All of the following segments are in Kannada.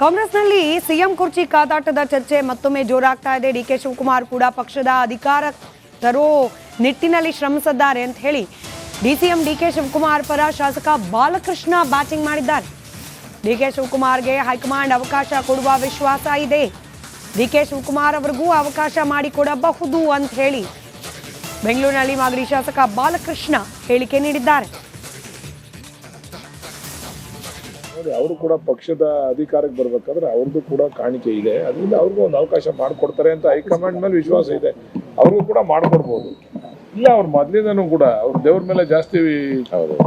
ಕಾಂಗ್ರೆಸ್ನಲ್ಲಿ ಸಿಎಂ ಕುರ್ಚಿ ಕಾದಾಟದ ಚರ್ಚೆ ಮತ್ತೊಮ್ಮೆ ಜೋರಾಗ್ತಾ ಇದೆ. ಡಿ ಕೆ ಶಿವಕುಮಾರ್ ಕೂಡ ಪಕ್ಷದ ಅಧಿಕಾರ ತರೋ ನಿಟ್ಟಿನಲ್ಲಿ ಶ್ರಮಿಸಿದ್ದಾರೆ ಅಂತ ಹೇಳಿ ಡಿಸಿಎಂ ಡಿ ಕೆ ಶಿವಕುಮಾರ್ ಪರ ಶಾಸಕ ಬಾಲಕೃಷ್ಣ ಬ್ಯಾಟಿಂಗ್ ಮಾಡಿದ್ದಾರೆ. ಡಿ ಕೆ ಶಿವಕುಮಾರ್ಗೆ ಹೈಕಮಾಂಡ್ ಅವಕಾಶ ಕೊಡುವ ವಿಶ್ವಾಸ ಇದೆ. ಡಿ ಕೆ ಶಿವಕುಮಾರ್ ಅವರಿಗೂ ಅವಕಾಶ ಮಾಡಿಕೊಡಬಹುದು ಅಂತ ಹೇಳಿ ಬೆಂಗಳೂರಿನಲ್ಲಿ ಮಾಗಡಿ ಶಾಸಕ ಬಾಲಕೃಷ್ಣ ಹೇಳಿಕೆ ನೀಡಿದ್ದಾರೆ. ನೋಡಿ ಅವರು ಕೂಡ ಪಕ್ಷದ ಅಧಿಕಾರಕ್ಕೆ ಬರ್ಬೇಕಾದ್ರೆ ಅವ್ರದ್ದು ಕೂಡ ಕಾಣಿಕೆ ಇದೆ. ಅದರಿಂದ ಅವ್ರಿಗೂ ಒಂದು ಅವಕಾಶ ಮಾಡಿಕೊಡ್ತಾರೆ ಅಂತ ಹೈಕಮಾಂಡ್ ಮೇಲೆ ವಿಶ್ವಾಸ ಇದೆ. ಅವ್ರಿಗೂ ಕೂಡ ಮಾಡಿಕೊಡ್ಬೋದು. ಇಲ್ಲ ಅವ್ರು ಮೊದಲಿಂದನೂ ಕೂಡ ಅವ್ರು ದೇವ್ರ ಮೇಲೆ ಜಾಸ್ತಿ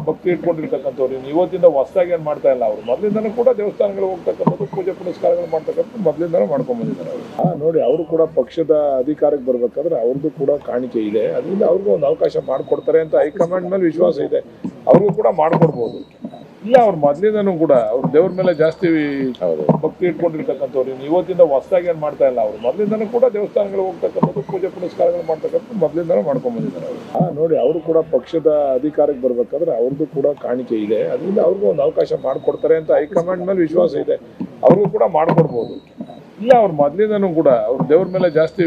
ಭಕ್ತಿ ಇಟ್ಕೊಂಡಿರ್ತಕ್ಕಂಥವ್ರು. ಇನ್ನು ಇವತ್ತಿಂದ ಹೊಸದಾಗಿ ಏನು ಮಾಡ್ತಾ ಇಲ್ಲ ಅವ್ರು. ಮೊದಲಿಂದನೂ ಕೂಡ ದೇವಸ್ಥಾನಗಳು ಹೋಗ್ತಕ್ಕಂಥದ್ದು ಪೂಜೆ ಪುನಸ್ಕಾರಗಳು ಮಾಡ್ತಕ್ಕಂಥದ್ದು ಮೊದಲಿಂದನೂ ಮಾಡ್ಕೊಂಡ್ ಬಂದಿದ್ದಾರೆ ಅವರು. ಹಾ ನೋಡಿ ಅವರು ಕೂಡ ಪಕ್ಷದ ಅಧಿಕಾರಕ್ಕೆ ಬರ್ಬೇಕಾದ್ರೆ ಅವ್ರದ್ದು ಕೂಡ ಕಾಣಿಕೆ ಇದೆ. ಅದರಿಂದ ಅವ್ರಿಗೂ ಒಂದು ಅವಕಾಶ ಮಾಡಿಕೊಡ್ತಾರೆ ಅಂತ ಹೈಕಮಾಂಡ್ ಮೇಲೆ ವಿಶ್ವಾಸ ಇದೆ. ಅವ್ರಿಗೂ ಕೂಡ ಮಾಡ್ಕೊಡ್ಬೋದು. ಇಲ್ಲ ಅವ್ರು ಮೊದ್ಲಿಂದನೂ ಕೂಡ ಅವ್ರು ದೇವ್ರ ಮೇಲೆ ಜಾಸ್ತಿ ಭಕ್ತಿ ಇಟ್ಕೊಂಡಿರ್ತಕ್ಕಂಥವ್ರು ಇನ್ನು ಇವತ್ತಿಂದ ಹೊಸದಾಗಿ ಏನು ಮಾಡ್ತಾ ಇಲ್ಲ ಅವ್ರು. ಮೊದ್ಲಿಂದನೂ ಕೂಡ ದೇವಸ್ಥಾನಗಳಿಗೆ ಹೋಗ್ತಕ್ಕಂಥದ್ದು ಪೂಜೆ ಪುನಸ್ಕಾರಗಳು ಮಾಡ್ತಕ್ಕಂಥದ್ದು ಮೊದ್ಲಿಂದನೂ ಮಾಡ್ಕೊಂಡ್ ಬಂದಿದ್ದಾರೆ ಅವರು. ಹಾ ನೋಡಿ ಅವರು ಕೂಡ ಪಕ್ಷದ ಅಧಿಕಾರಕ್ಕೆ ಬರ್ಬೇಕಾದ್ರೆ ಅವ್ರದ್ದು ಕೂಡ ಕಾಣಿಕೆ ಇದೆ. ಅದರಿಂದ ಅವ್ರಿಗೂ ಒಂದು ಅವಕಾಶ ಮಾಡಿಕೊಡ್ತಾರೆ ಅಂತ ಹೈಕಮಾಂಡ್ ಮೇಲೆ ವಿಶ್ವಾಸ ಇದೆ. ಅವ್ರಿಗೂ ಕೂಡ ಮಾಡ್ಕೊಡ್ಬೋದು. ಇಲ್ಲ ಅವ್ರ ಮೊದ್ಲಿಂದನೂ ಕೂಡ ಅವ್ರ ದೇವ್ರ ಮೇಲೆ ಜಾಸ್ತಿ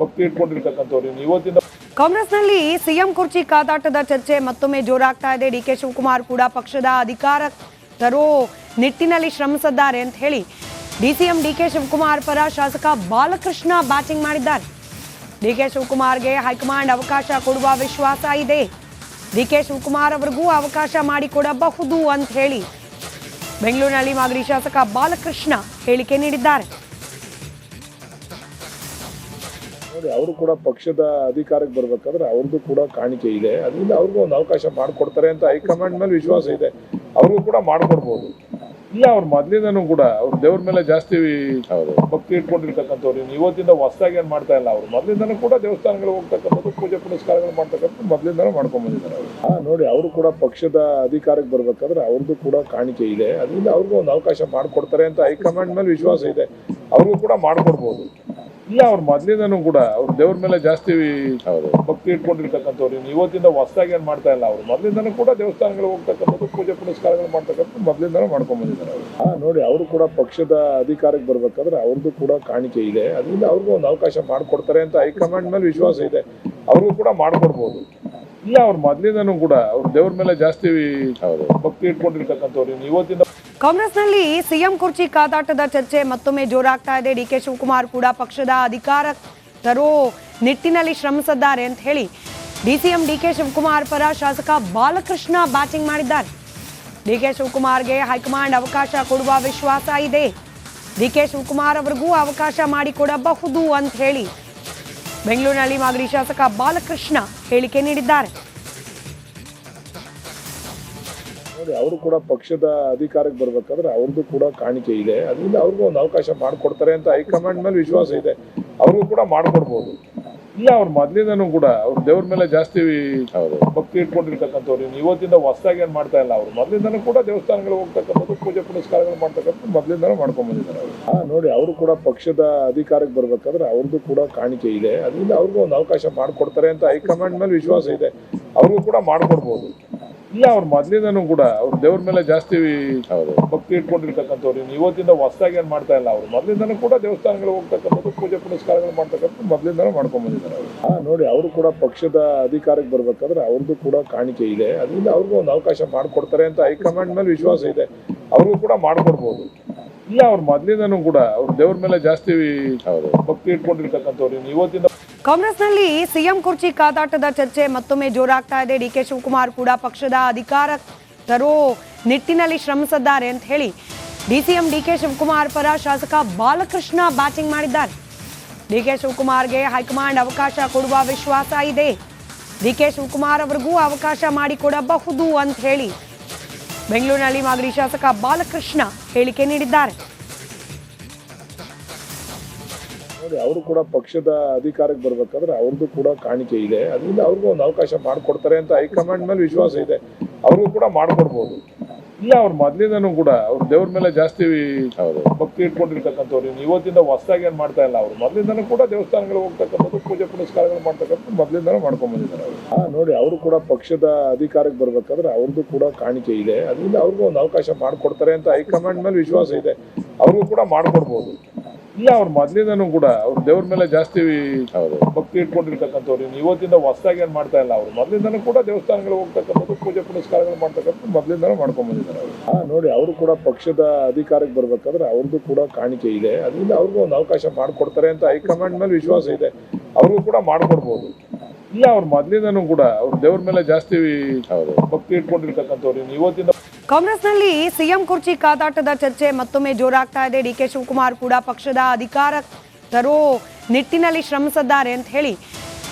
ಭಕ್ತಿ ಇಟ್ಕೊಂಡಿರ್ತಕ್ಕಂಥವ್ರು ಇವತ್ತಿನ ಇವತ್ತಿಂದ ಕಾಂಗ್ರೆಸ್ನಲ್ಲಿ ಸಿಎಂ ಕುರ್ಚಿ ಕಾದಾಟದ ಚರ್ಚೆ ಮತ್ತೊಮ್ಮೆ ಜೋರಾಗ್ತಾ ಇದೆ. ಡಿ ಕೆ ಶಿವಕುಮಾರ್ ಕೂಡ ಪಕ್ಷದ ಅಧಿಕಾರ ತರೋ ನಿಟ್ಟಿನಲ್ಲಿ ಶ್ರಮಿಸಿದ್ದಾರೆ ಅಂತ ಹೇಳಿ ಡಿಸಿಎಂ ಡಿ ಕೆ ಶಿವಕುಮಾರ್ ಪರ ಶಾಸಕ ಬಾಲಕೃಷ್ಣ ಬ್ಯಾಟಿಂಗ್ ಮಾಡಿದ್ದಾರೆ. ಡಿ ಕೆ ಶಿವಕುಮಾರ್ಗೆ ಹೈಕಮಾಂಡ್ ಅವಕಾಶ ಕೊಡುವ ವಿಶ್ವಾಸ ಇದೆ. ಡಿ ಕೆ ಶಿವಕುಮಾರ್ ಅವರಿಗೂ ಅವಕಾಶ ಮಾಡಿಕೊಡಬಹುದು ಅಂತ ಹೇಳಿ ಬೆಂಗಳೂರಿನಲ್ಲಿ ಮಾಗಡಿ ಶಾಸಕ ಬಾಲಕೃಷ್ಣ ಹೇಳಿಕೆ ನೀಡಿದ್ದಾರೆ. ನೋಡಿ ಅವರು ಕೂಡ ಪಕ್ಷದ ಅಧಿಕಾರಕ್ಕೆ ಬರ್ಬೇಕಾದ್ರೆ ಅವ್ರದ್ದು ಕೂಡ ಕಾಣಿಕೆ ಇದೆ. ಅದರಿಂದ ಅವ್ರಿಗೂ ಒಂದು ಅವಕಾಶ ಮಾಡಿಕೊಡ್ತಾರೆ ಅಂತ ಹೈಕಮಾಂಡ್ ಮೇಲೆ ವಿಶ್ವಾಸ ಇದೆ. ಅವ್ರಿಗೂ ಕೂಡ ಮಾಡ್ಕೊಡ್ಬೋದು. ಇಲ್ಲ ಅವ್ರು ಮೊದ್ಲಿಂದನೂ ಕೂಡ ಅವ್ರು ದೇವ್ರ ಮೇಲೆ ಜಾಸ್ತಿ ಭಕ್ತಿ ಇಟ್ಕೊಂಡಿರ್ತಕ್ಕಂಥವ್ರು. ಇನ್ನು ಇವತ್ತಿಂದ ಹೊಸದಾಗಿ ಏನು ಮಾಡ್ತಾ ಇಲ್ಲ ಅವ್ರು. ಮೊದ್ಲಿಂದನೂ ಕೂಡ ದೇವಸ್ಥಾನಗಳಿಗೆ ಹೋಗ್ತಕ್ಕಂಥದ್ದು ಪೂಜೆ ಪುನಸ್ಕಾರಗಳು ಮಾಡ್ತಕ್ಕಂಥದ್ದು ಮೊದ್ಲಿಂದನೂ ಮಾಡ್ಕೊಂಡ್ ಬಂದಿದ್ದಾರೆ ಅವರು. ಹಾ ನೋಡಿ ಅವರು ಕೂಡ ಪಕ್ಷದ ಅಧಿಕಾರಕ್ಕೆ ಬರ್ಬೇಕಾದ್ರೆ ಅವ್ರದ್ದು ಕೂಡ ಕಾಣಿಕೆ ಇದೆ. ಅದರಿಂದ ಅವ್ರಿಗೂ ಒಂದು ಅವಕಾಶ ಮಾಡಿಕೊಡ್ತಾರೆ ಅಂತ ಹೈಕಮಾಂಡ್ ಮೇಲೆ ವಿಶ್ವಾಸ ಇದೆ. ಅವ್ರಿಗೂ ಕೂಡ ಮಾಡ್ಕೊಡ್ಬೋದು. ಇಲ್ಲ ಅವ್ರ ಮೊದ್ಲಿಂದನೂ ಕೂಡ ಅವ್ರ ದೇವ್ರ ಮೇಲೆ ಜಾಸ್ತಿ ಭಕ್ತಿ ಇಟ್ಕೊಂಡಿರ್ತಕ್ಕಂಥವ್ರು ಇನ್ನು ಇವತ್ತಿಂದ ಹೊಸದಾಗಿ ಏನು ಮಾಡ್ತಾ ಇಲ್ಲ ಅವ್ರು. ಮೊದ್ಲಿಂದನೂ ಕೂಡ ದೇವಸ್ಥಾನಗಳಿಗೆ ಹೋಗ್ತಕ್ಕಂಥದ್ದು ಪೂಜೆ ಪುನಸ್ಕಾರಗಳು ಮಾಡ್ತಕ್ಕಂಥದ್ದು ಮೊದ್ಲಿಂದನೂ ಮಾಡ್ಕೊಂಡ್ ಬಂದಿದ್ದಾರೆ ಅವರು. ಹಾ ನೋಡಿ ಅವರು ಕೂಡ ಪಕ್ಷದ ಅಧಿಕಾರಕ್ಕೆ ಬರ್ಬೇಕಾದ್ರೆ ಅವ್ರದ್ದು ಕೂಡ ಕಾಣಿಕೆ ಇದೆ. ಅದರಿಂದ ಅವ್ರಿಗೂ ಒಂದು ಅವಕಾಶ ಮಾಡಿಕೊಡ್ತಾರೆ ಅಂತ ಹೈಕಮಾಂಡ್ ಮೇಲೆ ವಿಶ್ವಾಸ ಇದೆ. ಅವ್ರಿಗೂ ಕೂಡ ಮಾಡಿಕೊಡ್ಬೋದು. ಇಲ್ಲ ಅವ್ರ ಮೊದ್ಲಿಂದನೂ ಕೂಡ ಅವ್ರ ದೇವ್ರ ಮೇಲೆ ಜಾಸ್ತಿ ಭಕ್ತಿ ಇಟ್ಕೊಂಡಿರ್ತಕ್ಕಂಥವ್ರು ಇನ್ನು ಇವತ್ತಿಂದ ಕಾಂಗ್ರೆಸ್ನಲ್ಲಿ ಸಿಎಂ ಕುರ್ಚಿ ಕಾದಾಟದ ಚರ್ಚೆ ಮತ್ತೊಮ್ಮೆ ಜೋರಾಗ್ತಾ ಇದೆ. ಡಿ ಕೆ ಶಿವಕುಮಾರ್ ಕೂಡ ಪಕ್ಷದ ಅಧಿಕಾರ ತರೋ ನಿಟ್ಟಿನಲ್ಲಿ ಶ್ರಮಿಸಿದ್ದಾರೆ ಅಂತ ಹೇಳಿ ಡಿಸಿಎಂ ಡಿ ಕೆ ಶಿವಕುಮಾರ್ ಪರ ಶಾಸಕ ಬಾಲಕೃಷ್ಣ ಬ್ಯಾಟಿಂಗ್ ಮಾಡಿದ್ದಾರೆ. ಡಿ ಕೆ ಶಿವಕುಮಾರ್ಗೆ ಹೈಕಮಾಂಡ್ ಅವಕಾಶ ಕೊಡುವ ವಿಶ್ವಾಸ ಇದೆ. ಡಿ ಕೆ ಶಿವಕುಮಾರ್ ಅವರಿಗೂ ಅವಕಾಶ ಮಾಡಿಕೊಡಬಹುದು ಅಂತ ಹೇಳಿ ಬೆಂಗಳೂರಿನಲ್ಲಿ ಮಾಗಡಿ ಶಾಸಕ ಬಾಲಕೃಷ್ಣ ಹೇಳಿಕೆ ನೀಡಿದ್ದಾರೆ. ನೋಡಿ ಅವರು ಕೂಡ ಪಕ್ಷದ ಅಧಿಕಾರಕ್ಕೆ ಬರ್ಬೇಕಾದ್ರೆ ಅವ್ರದ್ದು ಕೂಡ ಕಾಣಿಕೆ ಇದೆ. ಅದರಿಂದ ಅವ್ರಿಗೂ ಒಂದು ಅವಕಾಶ ಮಾಡಿಕೊಡ್ತಾರೆ ಅಂತ ಹೈಕಮಾಂಡ್ ಮೇಲೆ ವಿಶ್ವಾಸ ಇದೆ. ಅವ್ರಿಗೂ ಕೂಡ ಮಾಡಿಕೊಡ್ಬೋದು. ಇಲ್ಲ ಅವ್ರ ಮೊದಲಿಂದನೂ ಕೂಡ ಅವ್ರ ದೇವ್ರ ಮೇಲೆ ಜಾಸ್ತಿ ಭಕ್ತಿ ಇಟ್ಕೊಂಡಿರ್ತಕ್ಕಂಥವ್ರು. ಇನ್ನು ಇವತ್ತಿಂದ ಹೊಸದಾಗಿ ಏನು ಮಾಡ್ತಾ ಇಲ್ಲ ಅವ್ರು. ಮೊದಲಿಂದನೂ ಕೂಡ ದೇವಸ್ಥಾನಗಳಿಗೆ ಹೋಗ್ತಕ್ಕಂಥದ್ದು ಪೂಜೆ ಪುನಸ್ಕಾರಗಳು ಮಾಡ್ತಕ್ಕಂಥದ್ದು ಮೊದಲಿಂದನೂ ಮಾಡ್ಕೊಂಡ್ ಬಂದಿದ್ದಾರೆ ಅವರು. ಹಾ ನೋಡಿ ಅವರು ಕೂಡ ಪಕ್ಷದ ಅಧಿಕಾರಕ್ಕೆ ಬರ್ಬೇಕಾದ್ರೆ ಅವ್ರದ್ದು ಕೂಡ ಕಾಣಿಕೆ ಇದೆ. ಅದರಿಂದ ಅವ್ರಿಗೂ ಒಂದು ಅವಕಾಶ ಮಾಡಿಕೊಡ್ತಾರೆ ಅಂತ ಹೈಕಮಾಂಡ್ ಮೇಲೆ ವಿಶ್ವಾಸ ಇದೆ. ಅವ್ರಿಗೂ ಕೂಡ ಮಾಡ್ಕೊಡ್ಬೋದು. ಇಲ್ಲ ಅವ್ರ ಮೊದ್ಲಿಂದನೂ ಕೂಡ ಅವ್ರ ದೇವ್ರ ಮೇಲೆ ಜಾಸ್ತಿ ಭಕ್ತಿ ಇಟ್ಕೊಂಡಿರ್ತಕ್ಕಂಥವ್ರು. ಇನ್ನು ಇವತ್ತಿಂದ ಹೊಸದಾಗಿ ಏನ್ ಮಾಡ್ತಾ ಇಲ್ಲ ಅವ್ರು. ಮೊದ್ಲಿಂದನೂ ಕೂಡ ದೇವಸ್ಥಾನಗಳಿಗೆ ಹೋಗ್ತಕ್ಕಂಥದ್ದು ಪೂಜೆ ಪುನಸ್ಕಾರಗಳು ಮಾಡ್ತಕ್ಕಂಥದ್ದು ಮೊದ್ಲಿಂದನೂ ಮಾಡ್ಕೊಂಡ್ ಬಂದಿದ್ದಾರೆ ಅವರು. ಹಾ ನೋಡಿ ಅವರು ಕೂಡ ಪಕ್ಷದ ಅಧಿಕಾರಕ್ಕೆ ಬರ್ಬೇಕಾದ್ರೆ ಅವ್ರದ್ದು ಕೂಡ ಕಾಣಿಕೆ ಇದೆ. ಅದರಿಂದ ಅವ್ರಿಗೂ ಒಂದು ಅವಕಾಶ ಮಾಡಿಕೊಡ್ತಾರೆ ಅಂತ ಹೈಕಮಾಂಡ್ ಮೇಲೆ ವಿಶ್ವಾಸ ಇದೆ. ಅವ್ರಿಗೂ ಕೂಡ ಮಾಡ್ಕೊಡ್ಬೋದು. ಇಲ್ಲ ಅವ್ರ ಮೊದ್ಲಿಂದನೂ ಕೂಡ ಅವ್ರ ದೇವ್ರ ಮೇಲೆ ಜಾಸ್ತಿ ಭಕ್ತಿ ಇಟ್ಕೊಂಡಿರ್ತಕ್ಕಂಥವ್ರು. ಇನ್ನು ಇವತ್ತಿಂದ ಕಾಂಗ್ರೆಸ್ನಲ್ಲಿ ಸಿಎಂ ಕುರ್ಚಿ ಕಾದಾಟದ ಚರ್ಚೆ ಮತ್ತೊಮ್ಮೆ ಜೋರಾಗ್ತಾ ಇದೆ. ಡಿ ಕೆ ಶಿವಕುಮಾರ್ ಕೂಡ ಪಕ್ಷದ ಅಧಿಕಾರ ತರೋ ನಿಟ್ಟಿನಲ್ಲಿ ಶ್ರಮಿಸಿದ್ದಾರೆ ಅಂತ ಹೇಳಿ ಡಿಸಿಎಂ ಡಿ ಕೆ ಶಿವಕುಮಾರ್ ಪರ ಶಾಸಕ ಬಾಲಕೃಷ್ಣ ಬ್ಯಾಟಿಂಗ್ ಮಾಡಿದ್ದಾರೆ. ಡಿ ಕೆ ಶಿವಕುಮಾರ್ಗೆ ಹೈಕಮಾಂಡ್ ಅವಕಾಶ ಕೊಡುವ ವಿಶ್ವಾಸ ಇದೆ. ಡಿ ಕೆ ಶಿವಕುಮಾರ್ ಅವರಿಗೂ ಅವಕಾಶ ಮಾಡಿಕೊಡಬಹುದು ಅಂತ ಹೇಳಿ ಬೆಂಗಳೂರಿನಲ್ಲಿ ಮಾಗಡಿ ಶಾಸಕ ಬಾಲಕೃಷ್ಣ ಹೇಳಿಕೆ ನೀಡಿದ್ದಾರೆ. ನೋಡಿ ಅವರು ಕೂಡ ಪಕ್ಷದ ಅಧಿಕಾರಕ್ಕೆ ಬರ್ಬೇಕಾದ್ರೆ ಅವ್ರದ್ದು ಕೂಡ ಕಾಣಿಕೆ ಇದೆ. ಅದರಿಂದ ಅವ್ರಿಗೂ ಒಂದು ಅವಕಾಶ ಮಾಡಿಕೊಡ್ತಾರೆ ಅಂತ ಹೈಕಮಾಂಡ್ ಮೇಲೆ ವಿಶ್ವಾಸ ಇದೆ. ಅವ್ರಿಗೂ ಕೂಡ ಮಾಡಿಕೊಡ್ಬೋದು. ಇಲ್ಲ ಅವ್ರ ಮೊದ್ಲಿಂದನೂ ಕೂಡ ಅವ್ರ ದೇವ್ರ ಮೇಲೆ ಜಾಸ್ತಿ ಭಕ್ತಿ ಇಟ್ಕೊಂಡಿರ್ತಕ್ಕಂಥವ್ರು. ಇನ್ನು ಇವತ್ತಿಂದ ಹೊಸದಾಗಿ ಏನು ಮಾಡ್ತಾ ಇಲ್ಲ ಅವ್ರು. ಮೊದಲಿಂದನೂ ಕೂಡ ದೇವಸ್ಥಾನಗಳಿಗೆ ಹೋಗ್ತಕ್ಕಂಥದ್ದು ಪೂಜೆ ಪುನಸ್ಕಾರಗಳು ಮಾಡ್ತಕ್ಕಂಥದ್ದು ಮೊದಲಿಂದನೂ ಮಾಡ್ಕೊಂಬಂದಿದ್ದಾರೆ ಅವರು. ಹಾ ನೋಡಿ ಅವರು ಕೂಡ ಪಕ್ಷದ ಅಧಿಕಾರಕ್ಕೆ ಬರ್ಬೇಕಾದ್ರೆ ಅವ್ರದ್ದು ಕೂಡ ಕಾಣಿಕೆ ಇದೆ. ಅದರಿಂದ ಅವ್ರಿಗೂ ಒಂದು ಅವಕಾಶ ಮಾಡಿಕೊಡ್ತಾರೆ ಅಂತ ಹೈಕಮಾಂಡ್ ಮೇಲೆ ವಿಶ್ವಾಸ ಇದೆ. ಅವ್ರಿಗೂ ಕೂಡ ಮಾಡ್ಕೊಡ್ಬೋದು. ಇಲ್ಲ ಅವ್ರ ಮೊದ್ಲಿಂದನೂ ಕೂಡ ಅವ್ರ ದೇವ್ರ ಮೇಲೆ ಜಾಸ್ತಿ ಭಕ್ತಿ ಇಟ್ಕೊಂಡಿರ್ತಕ್ಕಂಥವ್ರು ಇನ್ನು ಇವತ್ತಿಂದ ಹೊಸದಾಗಿ ಏನು ಮಾಡ್ತಾ ಇಲ್ಲ ಅವ್ರು. ಮೊದ್ಲಿಂದನೂ ಕೂಡ ದೇವಸ್ಥಾನಗಳು ಹೋಗ್ತಕ್ಕಂಥದ್ದು ಪೂಜೆ ಪುನಸ್ಕಾರಗಳು ಮಾಡ್ತಕ್ಕಂಥದ್ದು ಮೊದ್ಲಿಂದನೂ ಮಾಡ್ಕೊಂಡ್ ಬಂದಿದ್ದಾರೆ ಅವರು. ಹಾ ನೋಡಿ ಅವರು ಕೂಡ ಪಕ್ಷದ ಅಧಿಕಾರಕ್ಕೆ ಬರ್ಬೇಕಾದ್ರೆ ಅವ್ರದ್ದು ಕೂಡ ಕಾಣಿಕೆ ಇದೆ. ಅದರಿಂದ ಅವ್ರಿಗೂ ಒಂದು ಅವಕಾಶ ಮಾಡಿಕೊಡ್ತಾರೆ ಅಂತ ಹೈಕಮಾಂಡ್ ಮೇಲೆ ವಿಶ್ವಾಸ ಇದೆ. ಅವ್ರಿಗೂ ಕೂಡ ಮಾಡ್ಕೊಡ್ಬೋದು. ಇಲ್ಲ ಅವ್ರ ಮೊದ್ಲಿಂದನೂ ಕೂಡ ಅವ್ರ ದೇವ್ರ ಮೇಲೆ ಜಾಸ್ತಿ ಭಕ್ತಿ ಇಟ್ಕೊಂಡಿರ್ತಕ್ಕಂಥವ್ರು ಇವತ್ತಿಂದ ಕಾಂಗ್ರೆಸ್ನಲ್ಲಿ ಸಿಎಂ ಕುರ್ಚಿ ಕಾದಾಟದ ಚರ್ಚೆ ಮತ್ತೊಮ್ಮೆ ಜೋರಾಗ್ತಾ ಇದೆ. ಡಿ ಕೆ ಶಿವಕುಮಾರ್ ಕೂಡ ಪಕ್ಷದ ಅಧಿಕಾರ ತರೋ ನಿಟ್ಟಿನಲ್ಲಿ ಶ್ರಮಿಸಿದ್ದಾರೆ ಅಂತ ಹೇಳಿ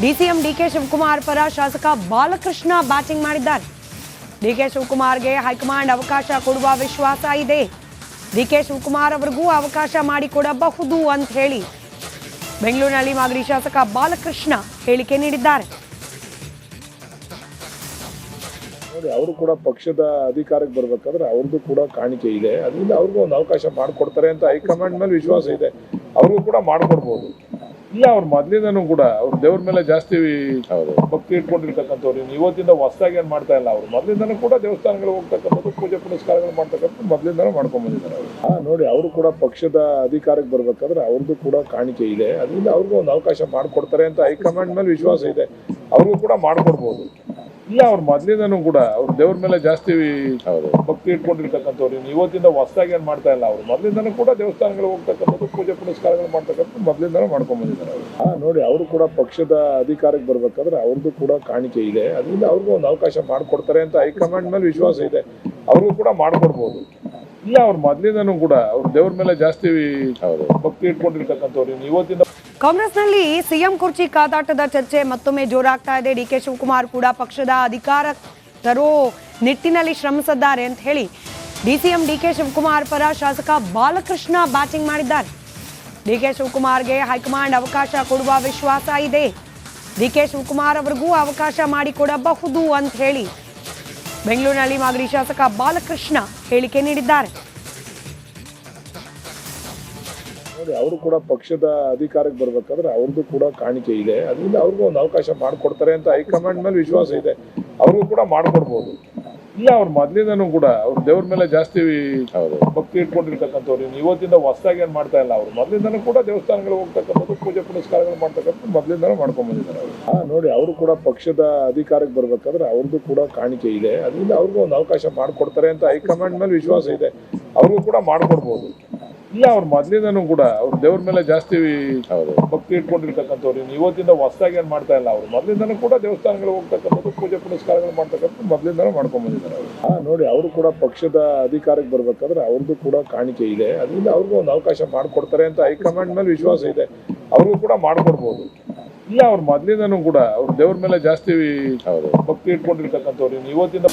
ಡಿಸಿಎಂ ಡಿ ಕೆ ಶಿವಕುಮಾರ್ ಪರ ಶಾಸಕ ಬಾಲಕೃಷ್ಣ ಬ್ಯಾಟಿಂಗ್ ಮಾಡಿದ್ದಾರೆ. ಡಿ ಕೆ ಶಿವಕುಮಾರ್ಗೆ ಹೈಕಮಾಂಡ್ ಅವಕಾಶ ಕೊಡುವ ವಿಶ್ವಾಸ ಇದೆ. ಡಿ ಕೆ ಶಿವಕುಮಾರ್ ಅವರಿಗೂ ಅವಕಾಶ ಮಾಡಿಕೊಡಬಹುದು ಅಂತ ಹೇಳಿ ಬೆಂಗಳೂರಿನಲ್ಲಿ ಮಾಗಡಿ ಶಾಸಕ ಬಾಲಕೃಷ್ಣ ಹೇಳಿಕೆ ನೀಡಿದ್ದಾರೆ. ನೋಡಿ ಅವರು ಕೂಡ ಪಕ್ಷದ ಅಧಿಕಾರಕ್ಕೆ ಬರ್ಬೇಕಾದ್ರೆ ಅವ್ರದ್ದು ಕೂಡ ಕಾಣಿಕೆ ಇದೆ. ಅದರಿಂದ ಅವ್ರಿಗೂ ಒಂದು ಅವಕಾಶ ಮಾಡಿಕೊಡ್ತಾರೆ ಅಂತ ಹೈಕಮಾಂಡ್ ಮೇಲೆ ವಿಶ್ವಾಸ ಇದೆ. ಅವ್ರಿಗೂ ಕೂಡ ಮಾಡಿಕೊಡ್ಬೋದು. ಇಲ್ಲ ಅವ್ರ ಮೊದಲಿಂದನೂ ಕೂಡ ಅವ್ರ ದೇವ್ರ ಮೇಲೆ ಜಾಸ್ತಿ ಭಕ್ತಿ ಇಟ್ಕೊಂಡಿರ್ತಕ್ಕಂಥವ್ರು. ಇನ್ನು ಇವತ್ತಿಂದ ಹೊಸದಾಗಿ ಏನು ಮಾಡ್ತಾ ಇಲ್ಲ ಅವ್ರು. ಮೊದಲಿಂದನೂ ಕೂಡ ದೇವಸ್ಥಾನಗಳಿಗೆ ಹೋಗ್ತಕ್ಕಂಥದ್ದು ಪೂಜೆ ಪುನಸ್ಕಾರಗಳು ಮಾಡ್ತಕ್ಕಂಥದ್ದು ಮೊದಲಿಂದನೂ ಮಾಡ್ಕೊಂಡ್ ಬಂದಿದ್ದಾರೆ ಅವರು. ಹಾ ನೋಡಿ ಅವರು ಕೂಡ ಪಕ್ಷದ ಅಧಿಕಾರಕ್ಕೆ ಬರ್ಬೇಕಾದ್ರೆ ಅವ್ರದ್ದು ಕೂಡ ಕಾಣಿಕೆ ಇದೆ. ಅದರಿಂದ ಅವ್ರಿಗೂ ಒಂದು ಅವಕಾಶ ಮಾಡಿಕೊಡ್ತಾರೆ ಅಂತ ಹೈಕಮಾಂಡ್ ಮೇಲೆ ವಿಶ್ವಾಸ ಇದೆ. ಅವ್ರಿಗೂ ಕೂಡ ಮಾಡ್ಕೊಡ್ಬೋದು. ಇಲ್ಲ ಅವ್ರ ಮೊದ್ಲಿಂದನೂ ಕೂಡ ಅವ್ರ ದೇವ್ರ ಮೇಲೆ ಜಾಸ್ತಿ ಭಕ್ತಿ ಇಟ್ಕೊಂಡಿರ್ತಕ್ಕಂಥವ್ರು. ಇನ್ನು ಇವತ್ತಿಂದ ಹೊಸದಾಗಿ ಏನು ಮಾಡ್ತಾ ಇಲ್ಲ ಅವ್ರು. ಮೊದ್ಲಿಂದನೂ ಕೂಡ ದೇವಸ್ಥಾನಗಳಿಗೆ ಹೋಗ್ತಕ್ಕಂಥದ್ದು ಪೂಜೆ ಪುನಸ್ಕಾರಗಳು ಮಾಡ್ತಕ್ಕಂಥದ್ದು ಮೊದ್ಲಿಂದನೂ ಮಾಡ್ಕೊಂಡ್ ಬಂದಿದ್ದಾರೆ ಅವರು. ಹಾ ನೋಡಿ, ಅವರು ಕೂಡ ಪಕ್ಷದ ಅಧಿಕಾರಕ್ಕೆ ಬರ್ಬೇಕಾದ್ರೆ ಅವ್ರದ್ದು ಕೂಡ ಕಾಣಿಕೆ ಇದೆ. ಅದರಿಂದ ಅವ್ರಿಗೂ ಒಂದು ಅವಕಾಶ ಮಾಡಿಕೊಡ್ತಾರೆ ಅಂತ ಹೈಕಮಾಂಡ್ ಮೇಲೆ ವಿಶ್ವಾಸ ಇದೆ. ಅವ್ರಿಗೂ ಕೂಡ ಮಾಡಿಕೊಡ್ಬೋದು. ಇಲ್ಲ, ಅವ್ರ ಮೊದ್ಲಿಂದನೂ ಕೂಡ ಅವ್ರ ದೇವ್ರ ಮೇಲೆ ಜಾಸ್ತಿ ಭಕ್ತಿ ಇಟ್ಕೊಂಡಿರ್ತಕ್ಕಂಥವ್ರು. ಇನ್ನು ಇವತ್ತಿಂದ ಕಾಂಗ್ರೆಸ್ನಲ್ಲಿ ಸಿಎಂ ಕುರ್ಚಿ ಕಾದಾಟದ ಚರ್ಚೆ ಮತ್ತೊಮ್ಮೆ ಜೋರಾಗ್ತಾ ಇದೆ. ಡಿ ಕೆ ಶಿವಕುಮಾರ್ ಕೂಡ ಪಕ್ಷದ ಅಧಿಕಾರ ತರೋ ನಿಟ್ಟಿನಲ್ಲಿ ಶ್ರಮಿಸಿದ್ದಾರೆ ಅಂತ ಹೇಳಿ ಡಿಸಿಎಂ ಡಿ ಕೆ ಶಿವಕುಮಾರ್ ಪರ ಶಾಸಕ ಬಾಲಕೃಷ್ಣ ಬ್ಯಾಟಿಂಗ್ ಮಾಡಿದ್ದಾರೆ. ಡಿ ಕೆ ಶಿವಕುಮಾರ್ಗೆ ಹೈಕಮಾಂಡ್ ಅವಕಾಶ ಕೊಡುವ ವಿಶ್ವಾಸ ಇದೆ. ಡಿ ಕೆ ಶಿವಕುಮಾರ್ ಅವರಿಗೂ ಅವಕಾಶ ಮಾಡಿಕೊಡಬಹುದು ಅಂತ ಹೇಳಿ ಬೆಂಗಳೂರಿನಲ್ಲಿ ಮಾಗಡಿ ಶಾಸಕ ಬಾಲಕೃಷ್ಣ ಹೇಳಿಕೆ ನೀಡಿದ್ದಾರೆ. ನೋಡಿ ಅವರು ಕೂಡ ಪಕ್ಷದ ಅಧಿಕಾರಕ್ಕೆ ಬರ್ಬೇಕಾದ್ರೆ ಅವ್ರದ್ದು ಕೂಡ ಕಾಣಿಕೆ ಇದೆ. ಅದರಿಂದ ಅವ್ರಿಗೂ ಒಂದು ಅವಕಾಶ ಮಾಡಿಕೊಡ್ತಾರೆ ಅಂತ ಹೈಕಮಾಂಡ್ ಮೇಲೆ ವಿಶ್ವಾಸ ಇದೆ. ಅವ್ರಿಗೂ ಕೂಡ ಮಾಡಿಕೊಡ್ಬೋದು. ಇಲ್ಲ ಅವ್ರ ಮೊದಲಿಂದನೂ ಕೂಡ ಅವ್ರು ದೇವ್ರ ಮೇಲೆ ಜಾಸ್ತಿ ಭಕ್ತಿ ಇಟ್ಕೊಂಡಿರ್ತಕ್ಕಂಥವ್ರು. ಇನ್ನು ಇವತ್ತಿಂದ ಹೊಸದಾಗಿ ಏನು ಮಾಡ್ತಾ ಇಲ್ಲ ಅವ್ರು. ಮೊದಲಿಂದನೂ ಕೂಡ ದೇವಸ್ಥಾನಗಳು ಹೋಗ್ತಕ್ಕಂಥದ್ದು ಪೂಜೆ ಪುನಸ್ಕಾರಗಳು ಮಾಡ್ತಕ್ಕಂಥದ್ದು ಮೊದಲಿಂದನೂ ಮಾಡ್ಕೊಂಡ್ ಬಂದಿದ್ದಾರೆ ಅವರು. ಹಾ ನೋಡಿ ಅವರು ಕೂಡ ಪಕ್ಷದ ಅಧಿಕಾರಕ್ಕೆ ಬರ್ಬೇಕಾದ್ರೆ ಅವ್ರದ್ದು ಕೂಡ ಕಾಣಿಕೆ ಇದೆ. ಅದರಿಂದ ಅವ್ರಿಗೂ ಒಂದು ಅವಕಾಶ ಮಾಡಿಕೊಡ್ತಾರೆ ಅಂತ ಹೈಕಮಾಂಡ್ ಮೇಲೆ ವಿಶ್ವಾಸ ಇದೆ. ಅವ್ರಿಗೂ ಕೂಡ ಮಾಡ್ಕೊಡ್ಬೋದು. ಇಲ್ಲ ಅವ್ರ ಮೊದ್ಲಿಂದನೂ ಕೂಡ ಅವ್ರ ದೇವ್ರ ಮೇಲೆ ಜಾಸ್ತಿ ಭಕ್ತಿ ಇಟ್ಕೊಂಡಿರ್ತಕ್ಕಂಥವ್ರು ಇವತ್ತಿಂದ ಹೊಸದಾಗಿ ಏನು ಮಾಡ್ತಾ ಇಲ್ಲ ಅವ್ರು. ಮೊದ್ಲಿಂದನೂ ಕೂಡ ದೇವಸ್ಥಾನಗಳು ಹೋಗ್ತಕ್ಕಂಥದ್ದು ಪೂಜೆ ಪುನಸ್ಕಾರಗಳು ಮಾಡ್ತಕ್ಕಂಥದ್ದು ಮೊದ್ಲಿಂದನೂ ಮಾಡ್ಕೊಂಡ್ ಬಂದಿದ್ದಾರೆ ಅವರು. ಹಾ ನೋಡಿ ಅವರು ಕೂಡ ಪಕ್ಷದ ಅಧಿಕಾರಕ್ಕೆ ಬರ್ಬೇಕಾದ್ರೆ ಅವ್ರದ್ದು ಕೂಡ ಕಾಣಿಕೆ ಇದೆ. ಅದರಿಂದ ಅವ್ರಿಗೂ ಒಂದು ಅವಕಾಶ ಮಾಡಿಕೊಡ್ತಾರೆ ಅಂತ ಹೈಕಮಾಂಡ್ ಮೇಲೆ ವಿಶ್ವಾಸ ಇದೆ. ಅವ್ರಿಗೂ ಕೂಡ ಮಾಡಿಕೊಡ್ಬೋದು. ಇಲ್ಲ ಅವ್ರ ಮೊದ್ಲಿಂದನೂ ಕೂಡ ಅವ್ರ ದೇವ್ರ ಮೇಲೆ ಜಾಸ್ತಿ ಭಕ್ತಿ ಇಟ್ಕೊಂಡಿರ್ತಕ್ಕಂಥವ್ರು ಇವತ್ತಿಂದ